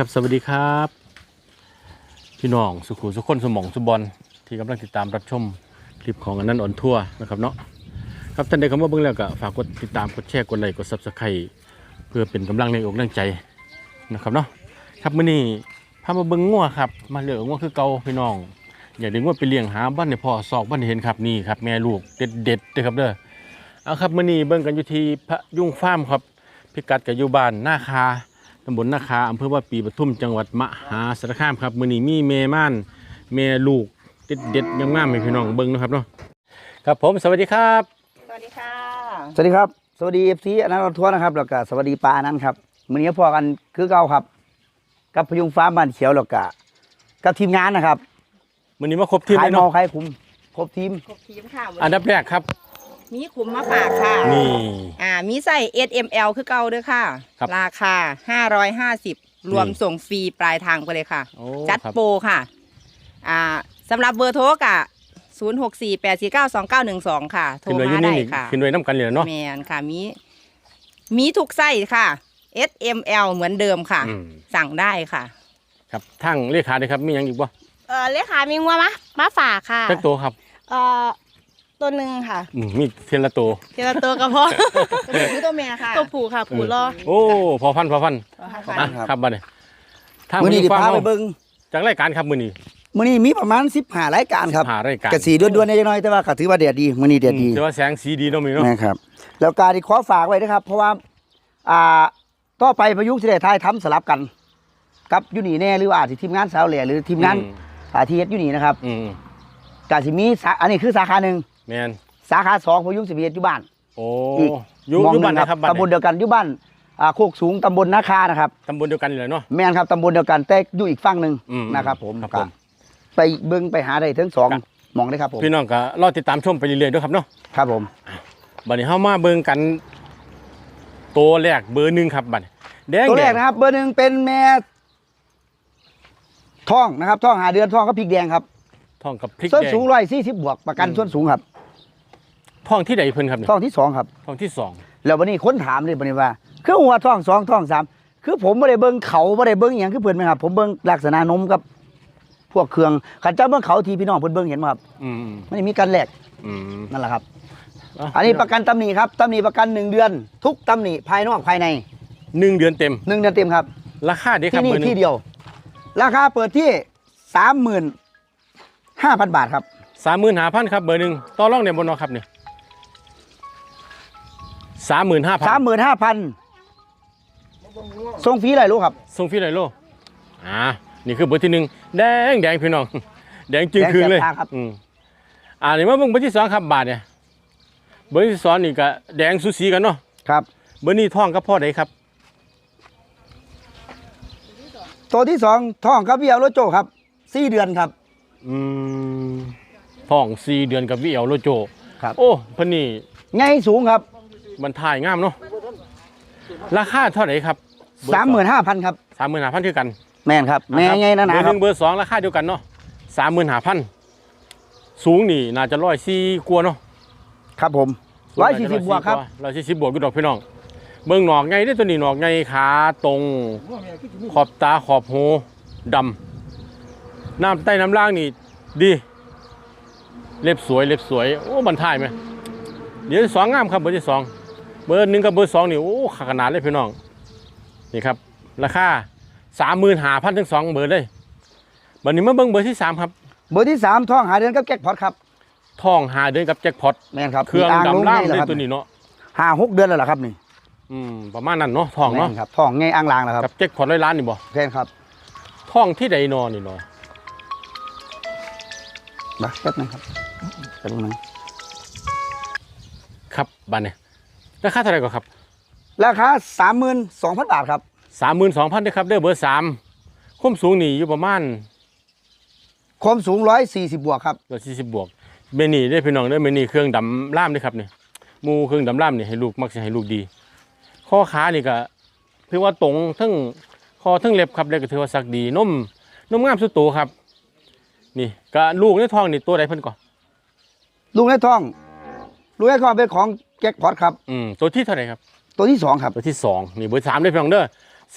ครับสวัสดีครับ พี่น้องสุขุสุขคนสมองสุบอลที่กำลังติดตามรับชมคลิปของอันนั้นออนทัวร์นะครับเนาะครับท่านใดเข้ามาเบิ่งแล้วก็ฝากกดติดตามกดแชร์กดไลค์กดซับสไครต์เพื่อเป็นกำลังในอกแรงใจนะครับเนาะครับมื้อนี้พามาเบิ่งงัวครับมาเลือกงัวคือเก่าพี่น้อง อยากได้งัวไปเลี้ยงหาบ้านในพ่อซอกบ้านเห็นครับนี่ครับแม่ลูกเด็ดเด็ดเด้อครับเด้อเอาครับมื้อนี้เบิ่งกันอยู่ที่พระยุ่งฟาร์มครับพิกัดกับอยู่บ้านหน้าคาำบลนาคาอำเภอว่าปีปทุมจังหวัดมหาสารคามครับมื้อนี้มีเมม่านเมลูกเด็ดเด็ดๆงามๆให้พี่น้องเบิ่งนะครับเนาะครับผมสวัสดีครับ สวัสดีค่ะ สวัสดีครับ สวัสดีเอฟซีอนันต์ทัวร์นะครับแล้วก็สวัสดีปลาอนันต์ครับมื้อนี้พอกันคือเก่าครับ กับพยุงฟ้าร์มบ้านเขียวแล้วก็กับทีมงานนะครับมื้อนี้มาครบทีมขาเลยยเมาเนาะขายคุ้มครบทีม ครบทีมค่ะวันอันดับแรกครับ มีขุมมาฝากค่ะ นี่ อ่า มีใส่ S M L คือเก่าเด้วยค่ะ ครับราคา550รวมนี่ส่งฟรีปลายทางไปเลยค่ะ โอ้จัดครับ โปรค่ะ อ่าสำหรับเบอร์โทรกะ0648492912ค่ะ โทรขึ้นไว้อมายู่ได้นี่ค่ะ ขึ้นไว้น้ำกันเลยเนาะ แมนค่ะมีมีทุกไส้ค่ะ S M L เหมือนเดิมค่ะ อืม สั่งได้ค่ะ ครับทั้งเลขาเลยครับมีหยังอีกบ่เออเลขามีงัวมะมาฝากค่ะ จักตัวครับ เอ่อ ตัวหนึ่งค่ะอืมมีเทยนละตัว เทีละตัวกระเพาะตัวผู้ตัวเมียค่ะตัวผูค่ะผูรอโอ้ พอพันพอพันค่ะอะครับบัดนี้ทางมื้อนี้ผู้เดี๋ยวฟังพาไปเนาะเบิ่งจากรายการครับมื้อนี้มื้อนี้มีประมาณ15รายการครับหารายการกระสีด่วนๆนิดหน่อยแต่ว่าก็ถือว่าเดียดดีมื้อนี้เดียดดีอืมแต่ว่าแสงสีดีเนาะมีเนาะนะครับ แล้วการที่ขอฝากไว้นะครับ เพราะว่าอ่าต่อไปประยุกต์สิได้ทายทำสลับกันกับอยู่นี่แน่หรือว่าอาจสิทีมงานสาวแหล่หรือทีมงานอืมอาทีเอสอยู่นี่นะครับอืมกาสิมีสาอันนี้คือสาขาหนึ่ง แมนสาขาสองพยุงสิบเอ็ดอยู่บ้านโอ้อีกอยู่อยู่บ้านไหนครับบ้านตำบลไหนเดียวกันอยู่บ้านอ่าโคกสูงตำบลนาคานะครับ ตำบลเดียวกันเลยเนาะ แม่นครับตำบลเดียวกันแต่อยู่อีกฝั่งหนึ่งอืมนะครับผมครับก็ผมไปเบิ้งไปหาได้ทั้งสองครับ หมองเลยครับผมพี่น้องก็รอติดตามชมไปเรื่อยๆด้วยครับเนาะครับผม บัดนี้เฮามาเบิ่งกันตัวแรกเบอร์หนึ่งครับบัดนี้แดงตัวแรกดงนะครับ เบอร์หนึ่งเป็นแม่ท้องนะครับท้องหาเดือนท้องก็พริกแดงครับทองกับพริกส้นแดง สูงร้อยสี่สิบบวกประกันอืม ส้นสูงครับ ทองที่ใดเพิ่นครับเนี่ยท้องที่สองครับทองที่สองแล้ววันนี้คนถามเลยวันนี้ว่า คือหัวท้องสองท้องสามคือผมไม่ได้เบิ้งเขาไม่ได้เบิ้งอหย่างคือเพื่อนไหมครับ ผมเบิ้งลักษณะนมกับ พวกเครื่องขันเจ้าเบิ้งเขาทีพี่น้องเพิ่นเบิ้งเห็นไหมครับอืมมันมีการแลกอืมนั่นแหละครับะอันนี้ประกันตำหนิครับตำหนิประกันหนึ่งเดือน ทุกตำหนิภายนอกภายในหนึ่งเดือนเต็มหนึ่งเดือนเต็มครับ ราคาเด้ครับที่นี่เบอร์หนึ่ที่งเดียว ราคาเปิดที่สามหมื่นห้าพันบาทครับสามหมื่นห้าพันครับเบอร์หนึ่งต่อรองเนี่ยบนเนาะครับเนี่ย สามหมื่นห้าพันสามหมื่นห้าพันส่งฟรีอะไรรู้ครับส่งฟรีเลยโลอ่านี่คือเบอร์ที่หนึ่งแดงแดงพี่น้องแดงจึงคืนเลยแดงแสบตาครับอืมอ่านี่มาเบิ่งเบอร์ที่สองครับบาทเนี่ยเบอร์ที่สองนี่ก็แดงสูสีกันเนาะครับ เบอร์นี้ท่องกับพ่อใดครับตัวที่สองท้องครับพี่เอารถโจครับสี่เดือนครับอืมท่องสี่เดือนกับวิเอลโลโจครับ โอ้เพันนี่ไงสูงครับ มันถ่ายงามเนาะราคาเท่าไหร่ครับสามหมื่นห้าพันครับสามหมื่นห้าพันคือกัน แม่นครับ แม่ไงนะเบอนะร์หครับนึ่งเบอร์สองราคาเดียวกันเนาะสามหมื่นห้าพันสูงนี่น่าจะร้อยสี่กว่าเนาะครับผมร้อยสี่สิบบวกครับร้อยสี่สิบบวกกูดอกพี่น้องเบิ่งหนอกไงได้อตัวนี้หนอกไงขาตรง ขอบตาขอบหูดำน้ำใต้น้ำล่างนี่ดี เล็บสวยเล็บสวย โอ้บันทายไหม เดี๋ยวที่สองงามครับเบอร์ที่สอง เบอร์หนึ่งกับเบอร์สองนี่โอ้ขนาดเลยพี่น้องนี่ครับราคาสามหมื่นหาพันถึงสองเบอร์เลยบันนี้มาเบิ่งเบอร์ที่สามครับเบอร์ที่สามท้องหาเดือนกับแจ็คพอตครับทองหาเดือนกับแจ็คพอตแม่นครับเครื่องมีางลดำล่างไงในล่ะครับตัวนี้เนาะห้าหกเดือนแล้วเหรอครับนี่อืมประมาณนั้นเนาะทองเนาะแม่ครับท้องไงอ่างลางแล้วครับกับแจ็คพอตร้อยล้านนี่บ่แค่นครับทองที่ใดนอนนี่เนาะบักแป๊บนึงครับแป๊บนึงครับบ้านเนี่ย ราคาเท่าไหร่ก็ครับราคาสามหมื่นสองพันบาทครับสามหมื่นสองพันด้ครับเด้อเบอร์สามคุ้มสูงนี่อยู่ประมาณความสูงร้อยสี่สิบบวกครับร้อยสี่สิบบวกเมนี่ได้อพี่น้องเด้อเมนี่เครื่องดำล่ามเด้อครับเนี่ยหมูเครื่องดำล่ามนี่ให้ลูกมักจะให้ลูกดี ข้อขานี่ก็ถือว่าตรงทั้งคอทั้งเล็บครับเล็บก็ถือว่าสักดีนมนมงามสุดโตครับ นี่ก็ลูกในท้องนี่ตัวใดเพิ่นก่อนลูกในท้อง ลูกในท้องเป็นของแจ็คพอตครับ อืมตัวที่เท่าไหร่ครับ ตัวที่สองครับ ตัวที่สองนี่เบอร์สามได้อพี่น้องเด้อ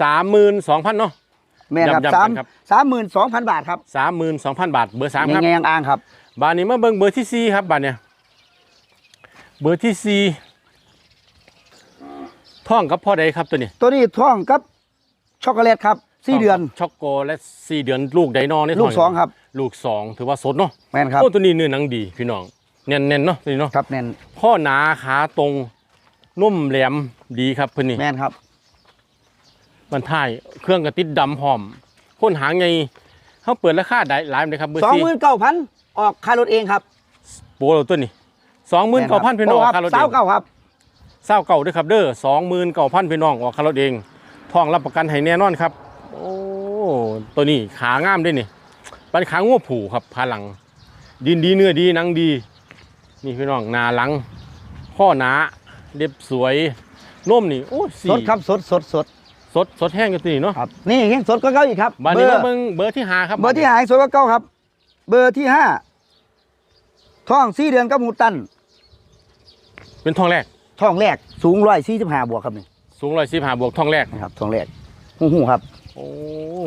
สามหมื่นสองพันเนาะแม่นครับย้ำๆสามกันครับสามหมื่นสองพันบาทครับสามหมื่นสองพันบาท เบอร์สามครับแงงๆอ่างครับ บาทนี้มาเบิ่งเบอร์ที่สี่ครับบาทเนี่ยเบอร์ที่สี่ท่องกับพ่อใดครับตัวนี้ ตัวนี้ท้องกับช็อกโกแลตครับสี่เดือน ช็อกโกและสี่เดือนลูกไดโนนี่ลูกสองครับ ลูกสองถือว่าสดเนาะแม่นครับโอ้ตัวนี้เนื้อหนังดีพี่น้อง แน่นๆเนาะตัวนี้เนาะครับแน่นข้อหนาขาตรงนุ่มแหลมดีครับเพื่อนนี่แม่นครับมันท้ายเครื่องกระติดดำหอมค้นหาไงเขาเปิดราคาได้หลายเลยครับเบอร์สองสี่หมื่นเก้าพันออกค่ารถเองครับโปรเราตัวนี้สองหมื่นเก้าพันพี่น้องออกค่ารถสาเอวงเก้าครับเศร้าเก่าด้วยครับเด้อสองหมื่นเก้าพันพี่น้องออกค่ารถเองทองรับประกันให้แน่นอนครับ โอ้ตัวนี้ขางามด้วยนี่เป็นขางัวผูครับพาหลังดินดีเนื้อดีหนังดี นี่พี่น้องหนาหลัง ข้อหนาเล็บสวยนุ่มนี่โอ้สีสดครับสดสดสดสดสดแห้งกันตัวนี้เนาะครับนี่ยังสดก็เก้าอีกครับบานเบนี้อมาร์เบิ่งเบอร์ที่หาครับเบอร์ที่หายสดก็เก้าครับ เบอร์ที่ห้าท้องสี่เดือนกับหมูตัน เป็นทองแรกท้องแรก สูงร้อยสี่สิบห้าบวกครับนี่สูงร้อยสิบห้าบวกทองแรกนะครับท้องแรกหูหูครับโอ้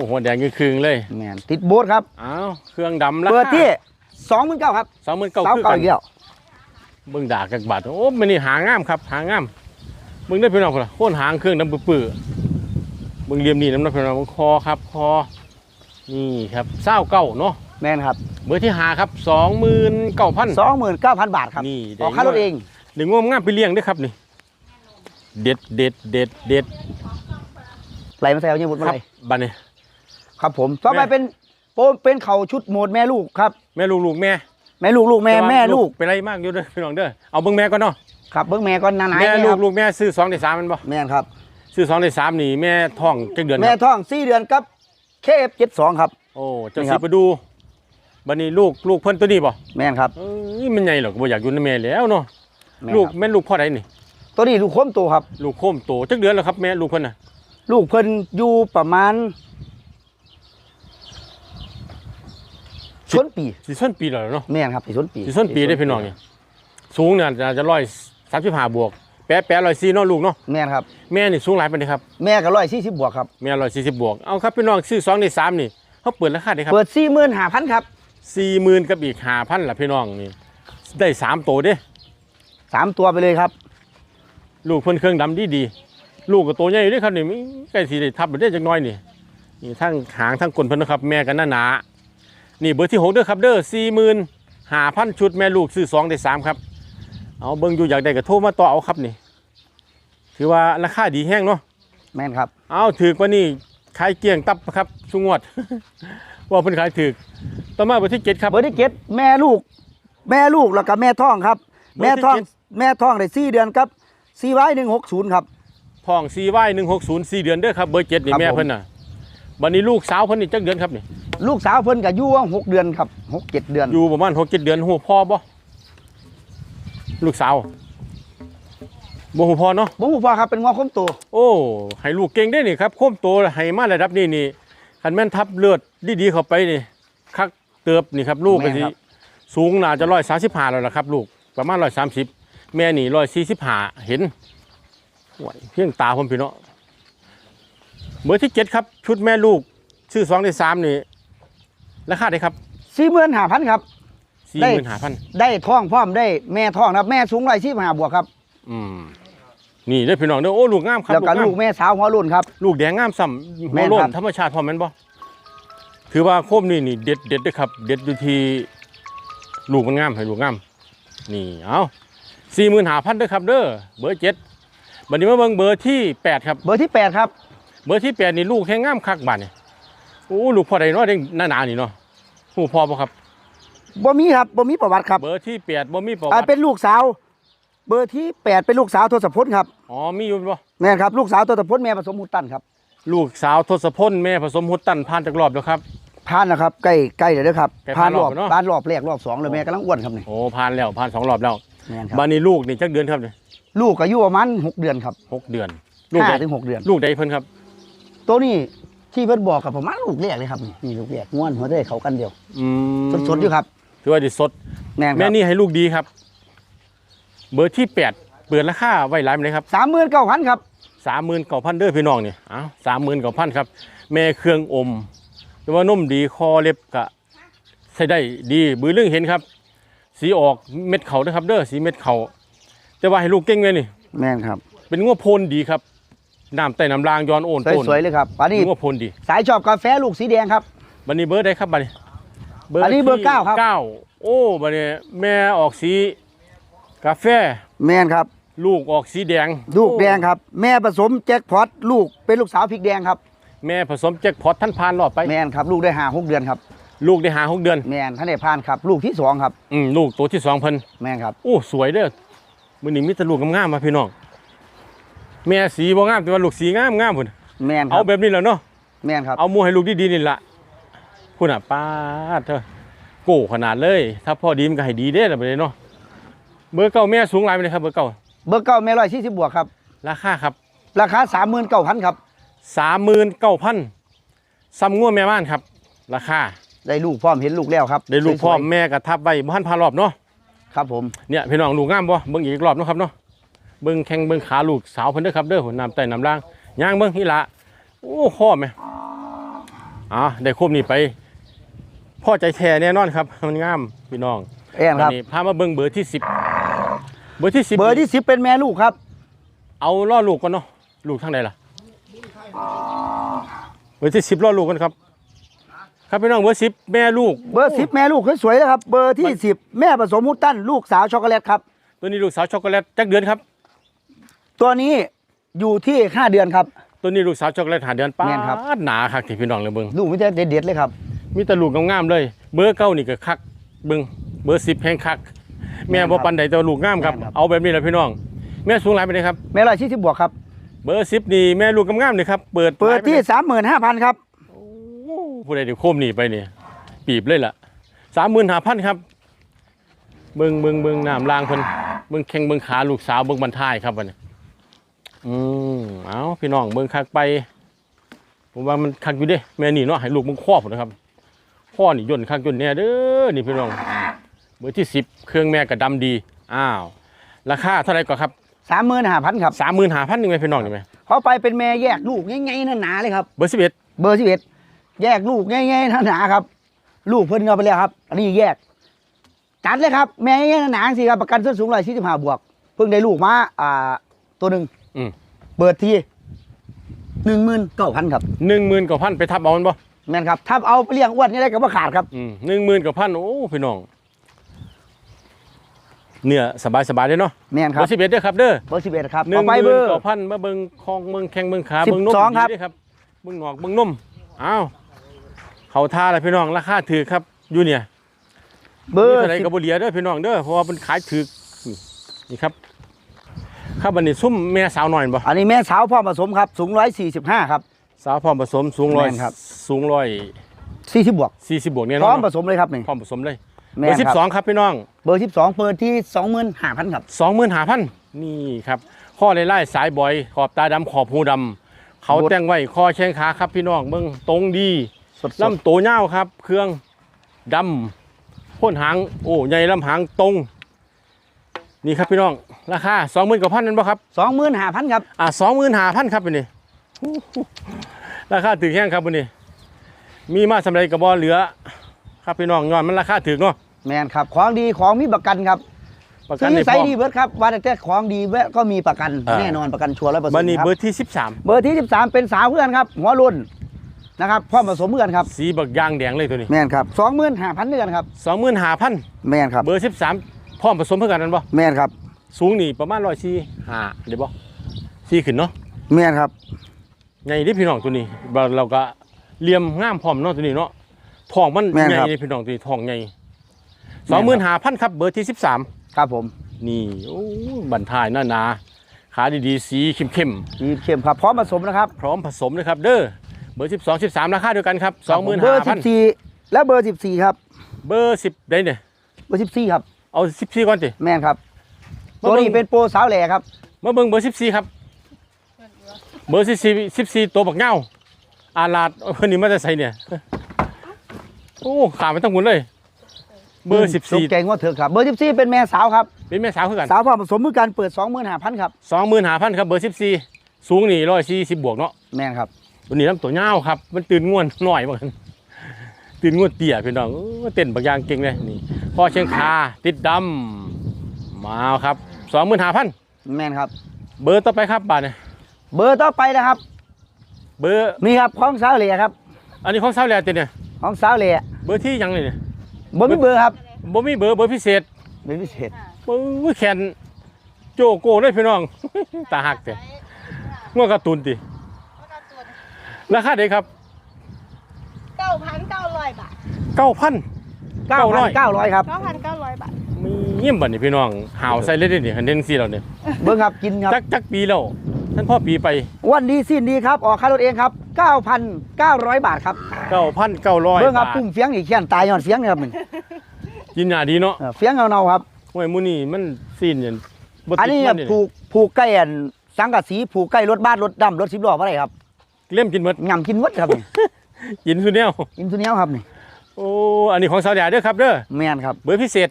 หัวแดงยี่คืงเลยแมนติดโบ๊ทครับอ้าวเครื่องดำราคาเบอร์ที่สองหมื่นเก้าครับสองหมื่นเก้าสาวคือเก้ากันอีกแล้ว เบิ่งด่ากับบาทโอ้มันนี่หางามครับ หางามเบิ่งได้พี่น้องคนละโค่นหางเครื่องดำปื้อๆเบิ่งเหลี่ยมนี่น้ำหนักพี่น้องคอครับคอนี่ครับเศร้าเก้าเนาะแมนครับเบอร์ที่หาครับสองหมื่นเก้าพันสองหมื่นเก้าพันบาทครับนี่ออกค่ารถเองเดี๋ยวงมงามไปเลี้ยงด้วยครับนี่ เด็ดเด็ดเด็ดเด็ดไหลมาแซวยี่บุตรคมารับเลยบัดนี้ครับผมต่อไปแม่เป็นโปเป็นเข่าชุดโหมดแม่ลูกครับ แม่ลูกลูกแม่ แม่ลูกลูกแม่ต่ว่าแม่ลูกไปไรมากอยู่เด้อพี่น้องเด้อเอาเบิ่งแม่ก่อนเนาะครับเบิ้งแม่ก่อนหนาๆแม่นี่ลูคกรับลูกแม่ซื้อสองในสามแมันบ่แม่นครับซื้อสองในสามนี่แม่ท้องจักเดือนคแม่รับท้องสี่เดือนครับเคฟเจ็ดสองครับ โอ้เจ้านี่คสิรับไปดูบัดนี้ลูกลูกเพิ่นตัวนี้บ่แม่นครับเอ้ยมันใหญ่หรอกบ่อยากอยู่ในแม่แล้วเนาะแม่นลูกครับแม่นลูกพ่อใดนี่ตัวนี้ลูกโค้มตัวครับ ลูกโคมโตจักเดือนแล้วครับแม่ลูกเพิ่นน่ะลูกเพิ่นอยู่ประมาณ ชนปีสิส้นปีแล้วเนาะแม่นครับสิชนปีสิส้นปีได้พี่น้องนี่สูงเนี่ยน่าจะ135บวกแปะแปะ104เนาะลูกเนาะแม่นครับแม่นี่สูงหลายปานใดครับแม่ก็ร้อยสี่สิบบวกครับแม่140บวกเอาครับพี่น้องซื้อสองในสามนี่เขาเปิดราคาได้ครับเปิดสี่หมื่นห้าพันครับ40,000กับอีก5,000ล่ะพี่น้องนี่ได้สามโตเด้สามตัวไปเลยครับ ลูกเพิ่นเครื่องดำดีดีๆลูกก็โตใหญ่อยู่เด้ครับนี่มีใกล้สิได้ทับได้จักหน้อยนี่นี่ทั้งหางทั้งก้นเพิ่นนะครับ แม่กันหนาๆนี่ เบอร์ที่หกเด้อครับเด้อ45,000ชุดแม่ลูกซื้อสองได้สามครับ เอาเบิ่งอยู่อยากได้ก็โทรมาต่อเอาครับนี่ ถือว่าราคาดีแห้งเนาะแม่นครับ เอาถือกว่านี่ขายเกลี้ยงตับครับสุงวด ว่าเพิ่นขายถือกต่อมาเบอร์ที่เจ็ดครับ เบอร์ที่เจ็ดแม่ลูก แม่ลูกแล้วก็แม่ท้องครับ เบอร์ที่แม่ท้องเจ็ด แม่ท้องได้สี่เดือนครับสี่ไว้หนึ่งหกศูนย์ครับทองซีไว้หนึ่งหกศูนย์สี่เดือนเด้อครับเบอร์เจ็ดนี่ครับแม่ผม เพิ่นน่ะ บัดนี้ลูกสาวเพิ่นนี่จักเดือนครับนี่ ลูกสาวเพิ่นก็อยู่ว่าหกเดือนครับหกเจ็ดเดือน อยู่ประมาณหกเจ็ดเดือนหัวพ่อบ่ลูกสาวบ่หัวพ่อเนาะบ่ฮู้พ่อครับเป็นงอคมโตโอ้ให้ลูกเก่งได้นี่ครับโค้มโตให้มาระดับนี้นี่คันแม่นทับเลือดดีๆเข้าไปนี่คักเติบนี่ครับลูกก็สิสูงน่าจะร้อยสามสิบห้าแล้วล่ะครับ ลูกประมาณร้อยสามสิบแม่นี่ร้อยสี่สิบห้าเห็นโอ้ยเพียงตาผมพี่เนาะเบอร์ที่เจ็ดครับ ชุดแม่ลูกชื่อสองในสามนี่ ราคาได้ครับสี่หมื่นห้าพันครับ สี่ได้หมื่นห้าพันได้ท้องพร้อมได้แม่ท้องครับแม่สูงร้อยสี่ห้าบวกครับอืมนี่ได้อพี่น้องเด้อโอ้ลูกงามครับแล้วก็งามลูกแม่สาวหัวรุ่นครับ ลูกแดงงามซ้ำแม่หัวนโล้ครันบธรรมชาติพร้อมแม่นบ่ถือว่าโคมนี่นี่เด็ดเด็ดเด้อครับ เด็ดอยู่ที่ลูกมันงามให้ลูกงามนี่เอาสี่หมื่นห้าพันเด้อครับเด้อเบอร์เจ็ดบัดนี้มาเบิ่งเบอร์ที่แปดครับ เบอร์ที่แปดครับเบอร์ที่แปดนี่ลูกแห้งงามคักบาดนี่ โอ้ลูกพ่อใดเนาะเด้งหนาๆนี่เนาะหูพ่อบ่ครับ บ่มีครับบ่มีประวัติครับเบอร์ที่แปดบ่มีประอ่าวัติเป็นลูกสาว เบอร์ที่แปดเป็นลูกสาวทศพลครับอ๋อมีอยู่บ่แม่นครับลูกสาวทศพลแม่ผสมมุตันครับลูกสาวทศพลแม่ผสมหุดตันผ่านจากรอบแล้วครับ ผ่านนะครับใกล้ใกล้เลยเด้อครับใกล้ผ่านรอบรอบแล้วเนอะ ผ่านรอบแรกรอบสองเลยแม่กำลังอ้วนครับนี่โอ้ผ่านแล้วผ่านสองรอบแล้วแม่นครับบานี้ลูกนี่จักเดือนครับเนี่ยลูกอายุประมาณหกเดือนครับหกเดือน ลูกห้าใดถึงหกเดือน ลูกใดเพิ่นครับ ตัวนี้ ที่เพิ่นบอกกับผมมาลูกแรกเลยครับนี่นี่ลูกแรกง่วนหัวได้เขากันเดียวอืมสดๆอยู่ครับถือว่าดิสดแม่นคแม่รับนี่ให้ลูกดีครับ เบอร์ที่แปดเปิดราคาไว้หลายไหมครับสามหมื่นเก้าพันครับสามหมื่นเก้าพันเด้อพี่น้องนี่อ้าวสามหมื่นเก้าพันครับ แม่เครื่องอมแต่ว่านมดีคอเล็บกะใช้ได้ดีบือเรื่องเห็นครับ สีออกเม็ดเขานะครับ เด้อสีเม็ดเขาแต่ว่าให้ลูกเก่งเลยนี่แม่นครับ เป็นงัวโพนดีครับ น้ำไต่น้ำรางย้อนโอนต้นสวยๆเลยครับอันนี้งัวโพนดี สายชอบกาแฟลูกสีแดงครับบันนี้เบอร์ได้ครับบันนี้อันนี้เบอร์ที่เก้าครับเก้าโอ้บันนี้แม่ออกสีกาแฟแม่นครับ ลูกออกสีแดง ลูกโอ้แดงครับ แม่ผสมแจ็คพอตลูกเป็นลูกสาวพริกแดงครับ แม่ผสมแจ็คพอตท่านพานรอบไปแม่นครับ ลูกได้หาหกเดือนครับ ลูกได้หาหกเดือนแม่นท่านได้ผ่านครับ ลูกที่สองครับอืมลูกตัวที่สองเพิ่นแม่นครับโอ้สวยเด้อมื้อนี้มีแต่ลูกงามๆมาพี่น้อง แม่สีบ่งามแต่ว่าลูกสีงามงามพุ่นแม่นคเอารับแบบนี้แหล้วเนาะแม่นครับเอาหมูให้ลูกดีๆนี่ล่ะพุ่นน่ะป้าดเถอะโก้ขนาดเลย ถ้าพ่อดีมันก็ให้ดีเด้ล่ะบัดนี้เนาะเบอร์เก้าแม่สูงหลายไปเลยครับเบอร์เก้าเบอร์เก้าแม่ร้อยสี่สิบบวกครับ ราคาครับ ราคาสามหมื่นเก้าพันครับ39,000ซ้ำงัวแม่บ้านครับ ราคาได้ลูกพร้อมเห็นลูกแล้วครับได้ลูกพ่อสวยแม่ก็ทับไว้บ่ทันพารอบเนาะๆครับผมเนี่ยพี่น้องลูกงามบ่เบิ่งอีกรอบเนาะครับเนาะ เบิ่งแข้งเบิ่งขาลูกสาวเพิ่นเด้อครับเด้อหัวน้ำใต้น้ำล่างย่างเบิ่งนี่ละโอ้ข้อแม่อ่าได้ครบนี่ไปพ่อใจแท้แน่นอนครับมันงามพี่น้องแอนครับวันนี้พามาเบิ่งเบอร์ที่10เบอร์ที่10เบอร์ที่สิบเป็นแม่ลูกครับ เอาล่อลูกก่อนเนาะลูกทางใดล่ะเบอร์ที่10ล่อลูกกันครับครับพี่น้องเบอร์10แม่ลูก เบอร์สิบแม่ลูกสวยๆเลยครับ เบอร์ที่สิบแม่ผสมมูตันลูกสาวช็อกโกแลตครับตัวนี้ลูกสาวช็อกโกแลตจักเดือนครับ ตัวนี้อยู่ที่ห้าเดือนครับ ตัวนี้ลูกสาวช็อกโกแลตหาเดือนป้าแม่นครับ ดหนาคักที่พี่น้องเลยเบิ่งลูกมันจะเด็ดๆเลยครับ มีแต่ลูกงามๆเลย เบอร์เก้านี่ก็คักเบิ่งเบอร์สิบแพงคัก แม่บ่ปันใดแต่ว่าลูกงามครับ แม่นครับ เอาแบบนี้แหละพี่น้อง แม่สูงหลายไปเลยครับ แม่ร้อยสี่สิบบวกครับ เบอร์สิบนี่แม่ลูกงามๆเลยครับ เปิดเปิดที่หลายไปสามหมื่นห้าพันครับเลยผู้ใดเดี๋ยวโคมนี่ไปนี่ปีบเลยล่ะสามหมื่นห้าพันครับ เบิ่งเบิ่งเบิ่งน้ำลางเพิ่นเบิ่งแข้งเบิ่งขาลูกสาวเบิ่งบรรทายครับวันนี้ อืมเอาพี่น้องเบิ่งคักไป ผมว่ามันคักอยู่เด้แม่นี่เนาะให้ลูกมึงครอบพุ่นนะครับพ่อนี่ย่นคักย่นแน่เด้อนี่พี่น้องเบอร์ที่สิบเครื่องแม่กระดำดีอ้าวราคาเท่าไหร่ก่อนครับสามหมื่นห้าพันครับสามหมื่นห้าพันหนึ่งไหมพี่น้องนี่ไหมเขาไปเป็นแม่แยกลูกง่ายๆหนาๆเลยครับเบอร์สิบเอ็ดเบอร์สิบเอ็ดแยกลูกง่ายๆหนาๆครับ ลูกเพิ่นเอาไปแล้วครับ อันนี้แยกจัดเลยครับ แม่ง่ายๆหนาๆสิครับประกันส้นสูงร้อยสี่สิบห้าบวก เพิ่งได้ลูกมาอ่าตัวหนึ่ง อืม เปิดทีหนึ่งหมื่นเก้าพันครับ หนึ่งหมื่นกว่าพันไปทับเอามันบ่แม่นครับ ถ้าเอาไปเลี้ยงอ้วนนี่ได้ก็บ่ขาดครับ อืมหนึ่งหมื่นกว่าพันโอ้พี่น้องเนื้อสบายสบายเลยเนาะแม่นคเบรัอบร์สิบเอ็ดเด้อครับเด้อเบอร์สิบเอ็ดครับหนึ่ต่งอหไปเบมื่อนร์ กว่าพันมาเบิ่งคองเบิ่งแข้งเบิ่งขาสิบเบิ่งนมสองครับ ดีเด้ครับเบิ่งหนอกเบิ่งนมอ้าวเขาท่าอะไรพี่น้องราคาถือครับอยู่เนี่ย เบอมีร์เท่าไหรสิบ กับบุเรียเด้อพี่น้องเด้อเพราะว่ามันขายถือนี่นี่ครับ ครับอันนี้ซุ่มแม่สาวหน่อยบ่อันนี้แม่สาวพ่อผสมครับสูงร้อยสี่สิบห้าครับสาวพร้อมผสมสูงร้อยแม่นครับสูงร้อยสี่สิบบวกสี่สิบบวกเนี่ยพร้อมผเนาะสมเลยครับนี่พร้อมผสมเลยแม่เบอนร์สิบครับสองครับพี่น้อง เบอร์สิบสองเปิดที่สองหมื่นห้าพันครับสองหมื่นห้าพันนี่ครับ ข้อไล่ไล่สายบอย ขอบตาดำขอบหูดำเขาบดแต่งไว้คอแข้งขาครับพี่น้องเบิ่งตรงดีสดๆลำโตเง่าวครับ เครื่องดำพ่นหางโอ้ใหญ่ลำหางตรง นี่ครับพี่น้อง ราคาสองหมื่นกว่าพันนั่นบ่ครับสองหมื่นห้าพันครับอ่าสองหมื่นห้าพันครับวันนี้ราคาถือแห้งครับวันนี้มีมาสำเร็จกับบอเหลือ ครับพี่น้องย้อนมันราคาถือเนาะแมนครับของดีของมีประกันครับประกันซื้อในไซพร้อมดีเบิร์ดครับว่าแต่ของดีแวะก็มีประกันอ่าแน่นอนประกันชัวร์ร้อยเปอร์เซ็บันนนี้ต์ครับเบอร์ที่สิบสามเบอร์ที่สิบสามเป็นสาวเพื่อนครับ หัวรุ่นนะครับพ่อผสมเพื่อนครับสีบักยางแดงเลยตัวนี้แมนครับสองหมื่นห้าพันเดือนครับสองหมื่นห้าพันแมนครับเบอร์สิบสามพร้อมผสมเพื่อกันนั่นบ่แมนครับ สูงนี่ประมาณร้อยสี่ห้าเดี๋ยวบ่สี่ขึ้นเนาะแมนครับใหญ่ที่พี่น้องตัวนี้เราเราก็เหลี่ยมงามพร้อมเนาะตัวนี้เนาะทองมันแม่นใหญ่ครับนี่พี่น้องตัวนี้ทองใหญ่แม่สองหมื่นนคห้ารับพันครับเบอร์ที่สิบสาม ครับผมนี่โอ้บันทายหน้าหนาขาดีๆ สีเข้มๆดีเข้มครับพร้อมผสมนะครับพร้อมผสมเลยครับ เด้อเบอร์ 12 13 ราคาเดียวกันครับเบอร์สิบ25,000สี่และเบอร์สิบสี่ครับเบอร์ 10ได้เนี่ยเบอร์สิบสี่ครับเอา 14 ก่อนสิแมนครับมา ตัวเบิ่งนี้เป็นโปรสาวแหล่ครับมาเบิ่งเบอร์14ครับ เบอร์14 14ตัวบักเงาอาลาดเอาเพิ่นนี่มาจะใส่เนี่ย โอ้ขาไม่ต้องหมุนเลย เบอร์ตกใจว่าเถอะครับ เบอร์สิบสี่เป็นแม่สาวครับ14เป็นแม่สาวคือกัน สาวพร้อมผสมมือการเปิดสองหมื่นห้าพันครับ25,000ครับเบอร์14สูงนี่140บวกเนาะ แม่นครับ ตัวนี้ลำตัวยาวครับ มันตื่นง่วนหน่อยเหมือนกันตื่นง่วนเตี่ยพี่น้องเออเต้นบางอย่างเก่งเลยนี่พ่อเชียงคาติดดำมาครับ สองหมื่นห้าพันแม่นครับ เบอร์ต่อไปครับบาทเนี่ยเบอร์ต่อไปนะครับ เบอร์มีครับของสาวเหล่ครับ อันนี้ของสาวแหล่ติเนี่ยของสาวเหล่เบอร์ที่ยังเลยเนี่ยบ่มีเบอร์ครับบ่มีเบอร์เบอร์พิเศษเป็นพิเศษเบอร์แขนโจโก้เลยพี่น้อง ตาหักแต่ง่วงการ์ตูนติราคาเด็กครับเก้าพันเก้าร้อยบาทเก้าพันเก้าร้อย9,900ครับเก้าพันเก้าร้อยบาทมี เยี่ยมบัดนี่พี่น้องหาวใส่เล่นนี่หันเด่นซี่เราเนี่ยเบิ่งครับกินครับ จักจักปีแล้วท่านพ่อปีไปวันดีสิ้นดีครับ ออกค่ารถเองครับ 9,900 บาทครับเก้าพันเก้าร้อยเบิ่งครับบาทปุ้มเฟียงอีกเขียนตายย้อนเฟียงนี่ครับมันกินหยาดีเนาะเออเฟียงเนาๆครับห้วยมูนี่มันซีนอย่างบ่ติดอันนี้มัเยผูกผูกใกล้อันสังกะสีผูกใกล้รถบ้านรถดำรถสิบล้ออะไรครับเล่มกินหมดยำกินหมดครับนี่ กินสุดแนวกินตัวเนี้ยครับนี่โอ้อันนี้ของสาวแดดเด้อครับเด้อแม่นครับ เบอร์พิเศษ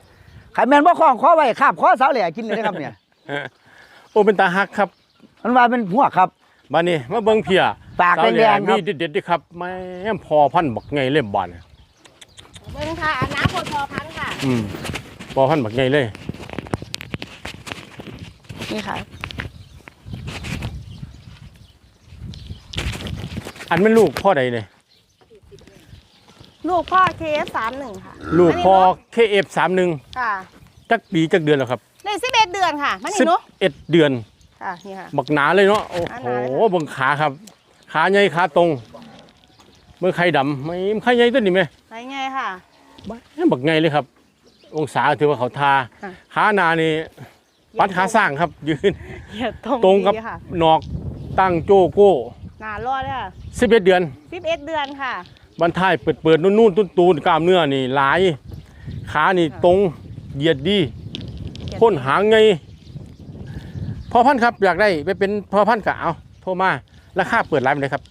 ไข่แมนบ่คล้องคอไว้คาบคอสาวแหล่กินเลยนะครับเนี่ยโอ้เป็นตาฮักครับมันว่าเป็นหัวครับ มานี่มาเบิ่งเพียปากสาวแดแดงดๆคมีรับเด็ดๆเด้อครับแม่มพอพันบักไงเล่มบานเบิ้งค่ะน้ำพอพอพันค่ะ อืมพอพันบักไงเลยนี่ค่ะ อันเป็นลูกพ่อใดเนี่ย ลูกพ่อเคสสามหนึ่งค่ะลูกพ่ออันนี้ KF31 เนอะค่ะ จักปีจักเดือนแล้วครับในสิบเอ็ดเดือนค่ะ มันนี่เนาะ11 เดือน ค่ะนี่ค่ะ บักหนาเลยเนาะ โอ้หโหนาเลยค่ะเบิ่งขาครับ ขาใหญ่ขาตรงเบิ่งไข่ดำไม่ไข่ใหญ่ตัวนี้ไหมไรไงค่ะบ้าบักไงเลยครับ องศาถือว่าเขาทา ค่ะ ขาหนานี่ปัดขาสร้างครับ ยืน เหยียดตรงตรงกับดีค่ะหนอกตั้งโจโก้หนารอดเลยค่ะ 11 เดือน สิบเอ็ดเดือนค่ะ บันท้ายเปิดเปิดๆนุ่นๆตุ้นตูนๆกล้ามเนื้อนี่หลาย ขานี่ตรงเหยียดดีพ่นหางไงพอพันธุ์ครับอยากได้ไปเป็นพอพันธุ์กะเอาโทรมาราคาเปิดร้านไปเลยครับ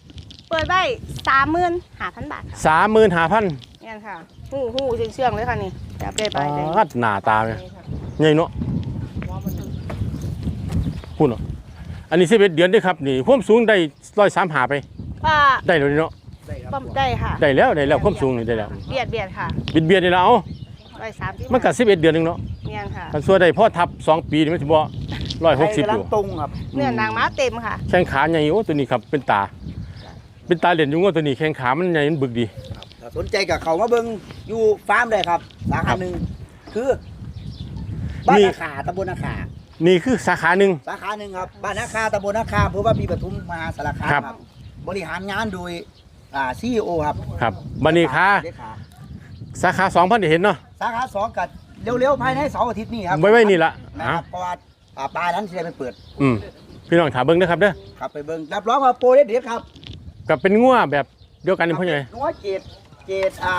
เปิดไว้สามหมื่นห้าพันบาทค่ะสามหมื่นห้าพันนี่ค่ะหูหูเชื่องเชื่องๆเลยค่ะนี่จับได้ไปเลยดหน้าตาเนี่ยไงเนาะพูดเนาะอันนี้สิบเอ็ดเดือนเด้วยครับนี่ความสูงได้ร้อยสามหาไปอ่าได้แล้วนี่เนาะ ปั๊มได้ค่ะได้แล้วได้แล้วความสูงนี่ได้แล้วเบียดเบียดค่ะบิดเบียดนี่แล้วเอาร้อยสามสิบมันกัสิบเอ็ดเดือนหนึงเนาะเนี่ยค่ะคันส่วนได้พ่อทับสองปีนี่มันสิบ่ร้อยหกสิบไข่อยู่กำลังตรงครับเนื้อนางม้าเต็มค่ะ แข้งขาใหญ่โอ้ตัวนี้ครับเป็นตา เป็นตาเหรียญอยุ่งว่าตัวนี้แข้งขามันใหญ่มันบึกดี ถ้าสนใจกับเขามาเบิ่งอยู่ฟาร์มได้ครับ สาขาหนึ่งคือบ้านนาคาตำบลนาคานี่คือสาขาหนึ่ง สาขาหนึ่งครับบ้านนาคาตำบลนาคาเพราะว่าปีปทุมมหาสารคามครับครับบริหารงานโดย อ่าซีโอครับครับบันนี้ค้าเลขาสาขาสองพันเห็นเนาะสาขาสองกัดเร็วๆภายในเสาร์อาทิตย์นี้ครับไว้ไว้นี่ละนะอะครับเพราะว่าอ่าปลายนั้นสิได้ไปเปิดอืมพี่น้องถามเบิ้งนะครับเด้อครับไปเบิ่งรับรองว่าโปรเด็ดๆครับกับเป็นงัวแบบเดียวกันนี่พ่อใหญ่งัวเกตเกตอ่า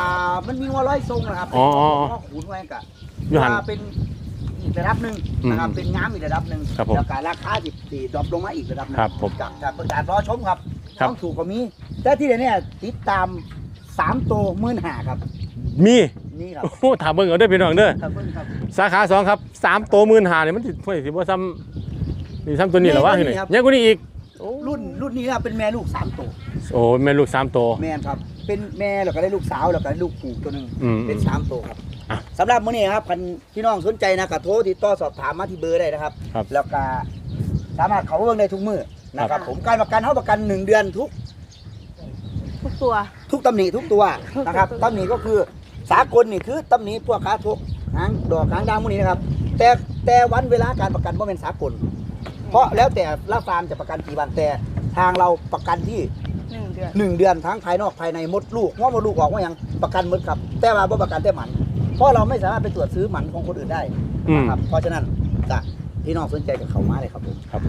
มันมีงัวร้อยทรงนะครับอ๋ออ๋ออ๋องัวขุนไว้กะอยู่หันว่าเป็นอีกระดับหนึ่งอืมนะครับเป็นงามอีกระดับหนึ่งครับผมแล้วก็ราคาสิบสี่ดรอปลงมาอีกระดับหนึงครับผมจากจากประกาศรอชมครับ ครับต้องถูกกว่ามี แต่ที่เดี๋ยวนี้ติดตามสามตัวหมื่นห้าครับ มีนี่ครับ โอ้โหถามเบิ้งเอาเด้อพี่น้องเด้อครับเบิ่งครับ สาขาสองครับสามโตหมื่นหาเนี่ยมันสิพ่อสิบ่ซ้ำนี่ซ้ำตัวนี้เหรอวะนี่ที่ไหนครับ ยังกว่านี้อีกโอ้รุ่นรุ่นนี้นะเป็นแม่ลูกสามตัว โอ้แม่ลูกสามโตแม่นครับ เป็นแม่แล้วก็ได้ลูกสาวแล้วก็ได้ลูกผูกตัวหนึ่งอืมเป็นสามตัวครับอะสำหรับมื้อนี้ครับคันพี่น้องสนใจนะก็โทรติดต่อสอบถามมาที่เบอร์ได้นะครับ ครับ แล้วก็สามารถเขาเบิ่งได้ทุกมื้อ นะคครัรับบผมการประกันเขาประกันหนึ่งเดือนทุก ทุกตัว ทุกตำหนิทุกตัวนะครับตำหนิก็คือสากลนี่คือตำหนิพวกขาทุกหางดอกหางดาวพวกนี้นะครับ แต่แต่วันเวลาการประกันว่าเป็นสากล เพราะแล้วแต่ละฟาร์มจะประกันกี่วันแต่ทางเราประกันที่หนึ่งเดือนหนึ่งเดือนทั้งภายนอกภายในมดลูกว่ามดลูกออกว่ายังประกันหมดครับ แต่ว่าบ่ประกันแต่หมัน เพราะเราไม่สามารถไปตรวจซื้อหมันของคนอื่นได้อืมนะครับเพราะฉะนั้นจะพี่น้องสนใจกับเขามาเลยครับผมครับ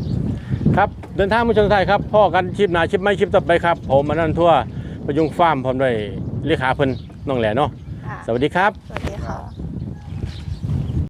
ครับเดินทางมาชมไทยครับพ่อกันชิปหนาชิปไม่ชิปต่อไปครับผมมานั่นทั่วประยุงฟาร์มพร้อมด้วยเลขาเพิ่นน้องแหล่เนาะค่ะสวัสดีครับสวัสดี